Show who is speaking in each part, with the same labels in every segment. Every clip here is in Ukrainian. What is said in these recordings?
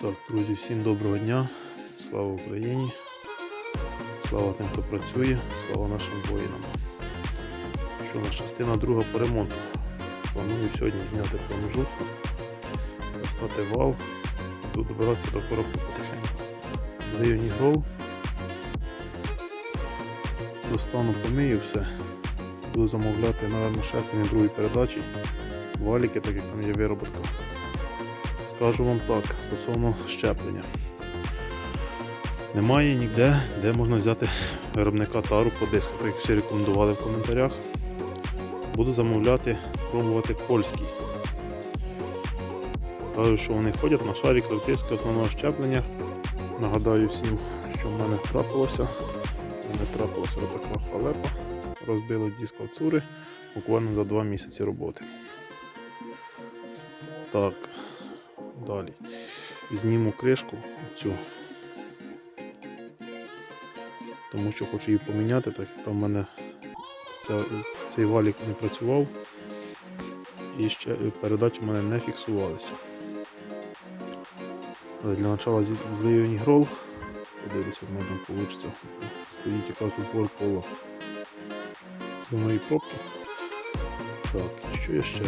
Speaker 1: Так, друзі, всім доброго дня. Слава Україні. Слава тим, хто працює, слава нашим воїнам. Що у нас частина друга по ремонту. Планую сьогодні зняти промежутку, достати вал, тут добиратися до коробки потихеньку. Здаю нігрол. Достану помию все. Буду замовляти, напевно, шестерні другої передачі. Валіки, так як там є вироботка. Скажу вам так, стосовно щеплення. Немає ніде, де можна взяти виробника тару по диску, як всі рекомендували в коментарях. Буду замовляти, пробувати польський. Кажуть, що вони ходять на шарі диски основного щеплення. Нагадаю всім, що в мене трапилося. В мене трапилася така халепа. Розбило диск цури буквально за 2 місяці роботи. Так, далі. Зніму кришку цю. Тому що хочу її поміняти, так як там в мене цей валік не працював і ще передачі в мене не фіксувалися. Для початку злию нігрол. Подивлюся, в мене там вийде. Стоїть якраз упор коло земної пробки. Так, що я ще?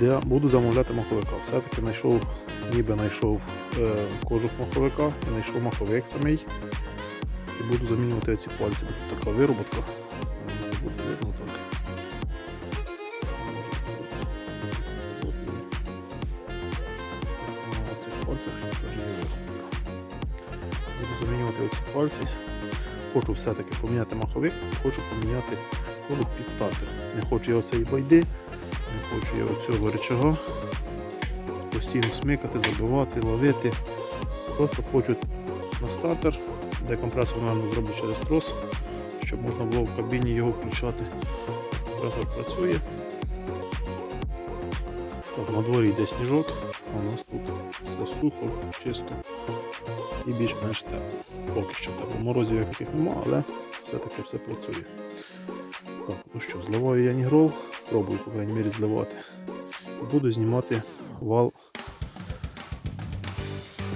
Speaker 1: Де буду замовляти маховика. Все-таки знайшов, ніби знайшов е, кожух маховика і знайшов маховик самий. І буду замінювати ці пальці. бо така вироботка. Буде видно так. На цих. Буду замінювати оці пальці. Хочу все-таки поміняти маховик, хочу поміняти кожух під стартер. Не хочу я оцеї байди. Не хочу я оцього речага постійно смикати, забивати, ловити. Просто хочу на стартер, де компресор наверно, зроблю через трос, щоб можна було в кабіні його включати. Компресор працює. Так, на дворі йде сніжок, а у нас тут все сухо, чисто і більш-менш тепло. Поки що тепло. Морозів як таких нема, але все-таки все працює. Так, ну що, зливаю я нігрол, пробую, по крайній мірі, зливати. Буду знімати вал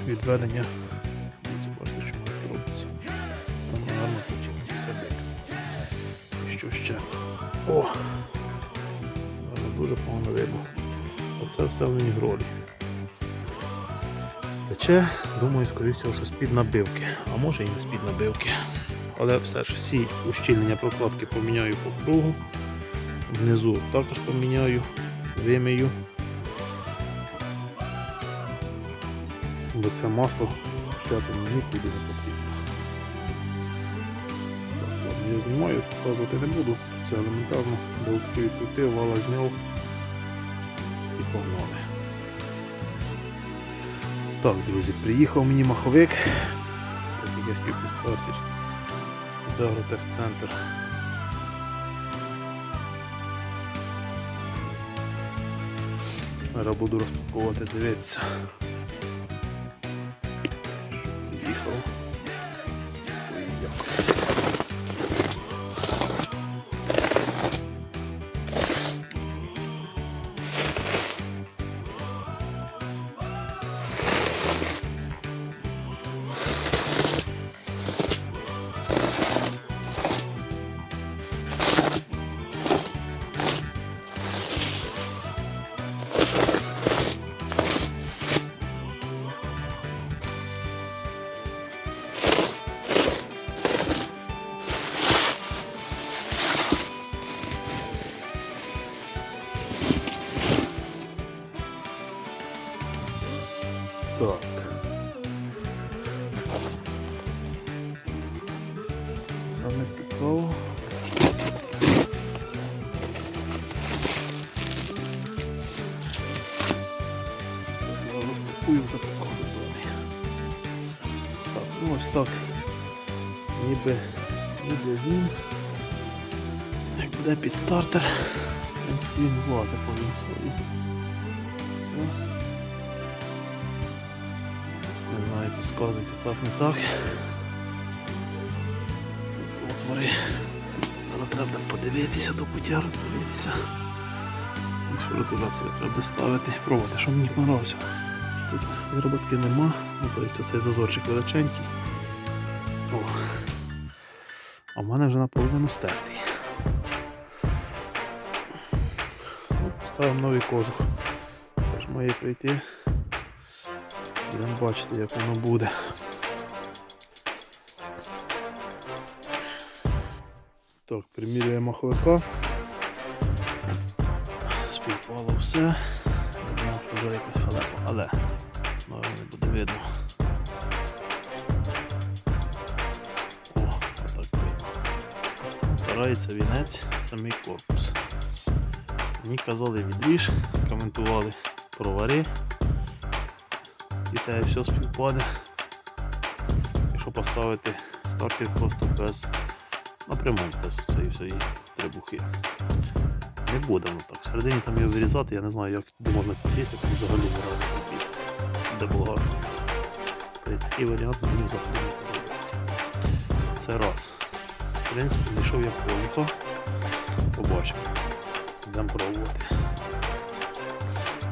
Speaker 1: відведення. Бачите, що робиться. Там гарно почав кабель. Що ще? О! Дуже погано видно. Оце все в нігролі. Тече, думаю, скоріше всього, що з-під набивки. А може і не з-під набивки. Але все ж всі ущільнення прокладки поміняю по кругу. Внизу також поміняю, вимию. Бо це масло щеплення нікуди не потрібно. Так, я знімаю, показувати не буду. Це елементарно, болтки відкрутив, вала зняв і погнали. Так, друзі, приїхав мені маховик. Так як я хотів підстартиш. Дагротехцентр. Зараз буду розпаковувати, дивитися. Саме цікаво. Покажу. Так, ну ось так. Ніби, ніби він. Як буде під стартер, він влазить по свої. Все. Не знаю, підказуйте так, не так. Тут. Але треба подивитися до пуття, роздивитися. Іншу ротуляцію треба ставити. Пробувати, що мені подобається. тут вироботки нема. Ну, цей зазорчик величенький. О. А в мене вже наполовину стертий. Ну, Поставимо новий кожух. Теж має прийти. Будемо бачити, як воно буде. Так, примірюємо маховика. Співпало все. Що вже якась халепа, але знову не буде видно. О, отак видно. Ось там впирається вінець, самий корпус. Мені казали відріж, коментували про вари. І те все співпаде. Якщо поставити стартер просто без напряму без цієї всієї трибухи. Не буде воно так. Всередині там його вирізати, я не знаю, як де можна підлізти, там взагалі не разу. Де було. Тобто Такий варіант мені взагалі не подобається. Це раз. В принципі, знайшов я кожуха. Побачимо. Йдемо пробувати.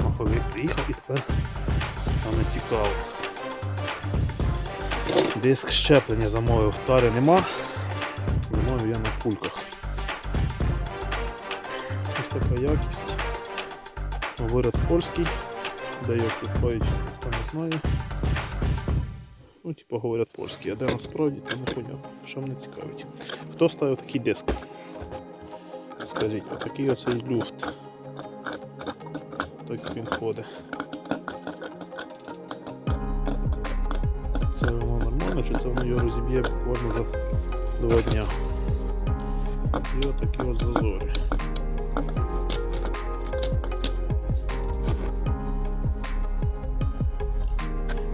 Speaker 1: Маховик приїхав і тепер саме цікаво. Диск щеплення замовив, тари нема. На кульках. Ось така якість. Вирод польський, його купають, хто не знає. Ну, типу говорять польський, а де насправді, то не понятно, що мене цікавить. Хто ставив такий диск? Скажіть, отакий оцей люфт. Так як він ходить. Це воно нормально, чи це воно його розіб'є буквально за два дня. І отакі от зазори.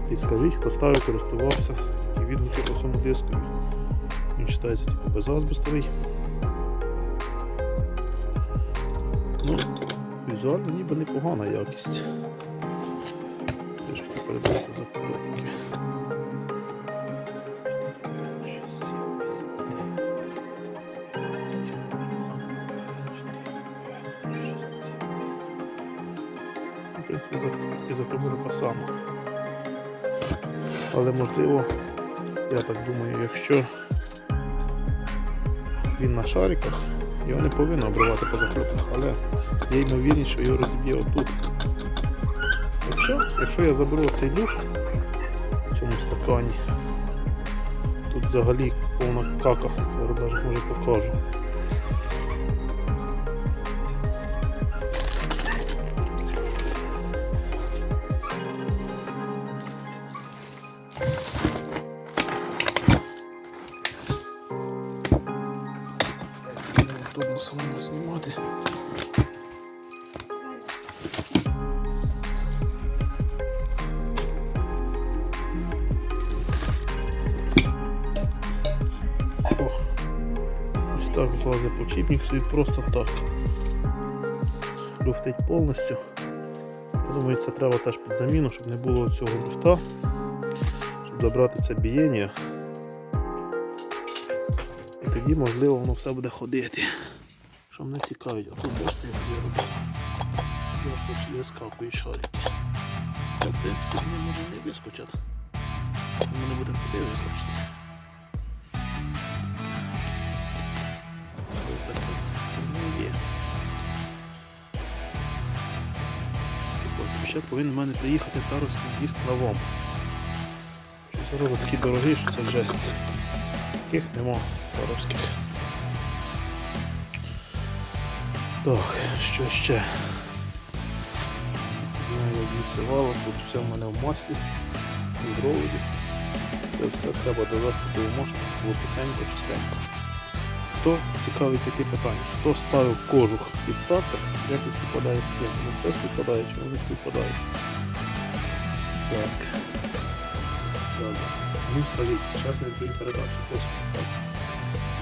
Speaker 1: Підскажіть, хто ставив, користувався і відгуки по цьому диску. Він вважається типу безазбестовий. Ну, візуально ніби непогана якість. Хотів передати за коробки. В принципі, за- і закупили така сама. Але можливо, я так думаю, якщо він на шариках, його не повинно обривати по захлопах, але є ймовірність, що його розіб'є отут. Якщо, якщо я заберу цей люфт в цьому стакані, тут взагалі повна кака, я навіть може покажу. Самому знімати. Ось так влазить почіпник собі просто так. Люфтить повністю. Думаю, це треба теж під заміну, щоб не було цього люфта, щоб забрати це бієння. І тоді, можливо, воно все буде ходити. Що мене цікавить, а тут бачите, як я роблю. Жорстко чи вискакують шарики. Так, в принципі, вони може не вискочать. Ми не будемо туди вискочити. Ще повинен в мене приїхати таровський диск на ВОМ. Щось робить такий дорогий, що це жесть. Таких нема таровських. Так, що ще? Я звідси валом, тут все в мене в маслі, в проводі. Це все треба довести до щоб було тихенько, чистенько. Хто цікавить таке питання? Хто ставив кожух під стартер, як він співпадає з цим? Ну це співпадає чи не співпадає? Так. Добре. Ну скажіть, зараз не дві передачі. Ось так.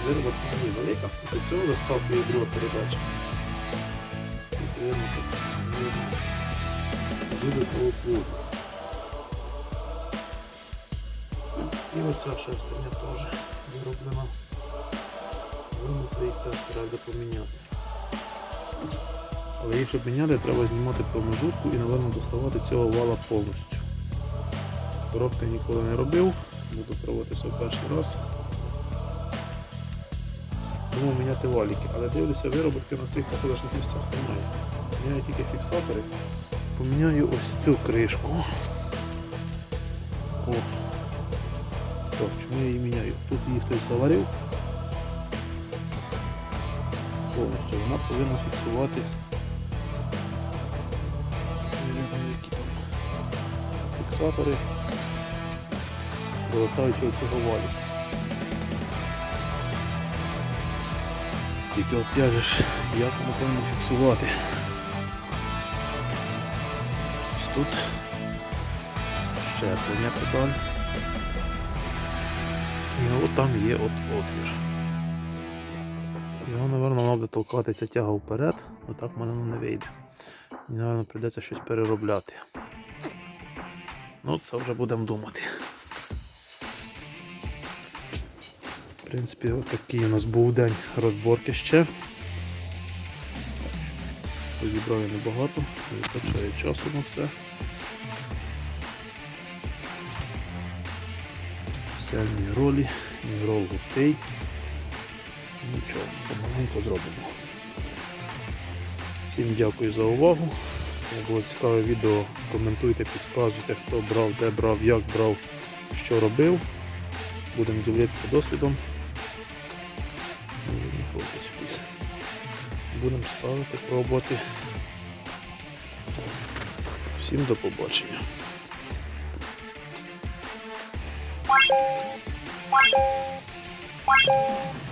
Speaker 1: Вироботка не велика, до цього заскакує друга передача. Буде плугу. І оця шестерня теж вироблена. Винути їх теж треба поміняти. Але їх, міняти, треба знімати промежутку і, напевно, доставати цього вала повністю. Коробки ніколи не робив, буду пробувати все перший раз. Думав міняти валіки, але дивлюся, вироботки на цих посадочних місцях немає. Міняю тільки фіксатори. Поміняю ось цю кришку. О. Так, чому я її міняю? Тут її хтось заварив. Повністю вона повинна фіксувати. Фіксатори. Долетаючи цього валіка. Тільки от я же ж, як повинно фіксувати. Ось тут щеплення педаль. І от там є от отвір. Його, мабуть, мав буде толкати ця тяга вперед, але так в мене не вийде. Мені, мабуть, прийдеться щось переробляти. Ну, це вже будемо думати. Принципі, отакий у нас був день розборки ще. Розібрав я небагато, вистачає часу на все. Все в мігролі, мігрол густий. Нічого, помаленько зробимо. Всім дякую за увагу. Як було цікаве відео, коментуйте, підказуйте, хто брав, де брав, як брав, що робив. Будемо ділитися досвідом. Не. Будемо ставити, пробувати. Всім до побачення.
Speaker 2: Thank you.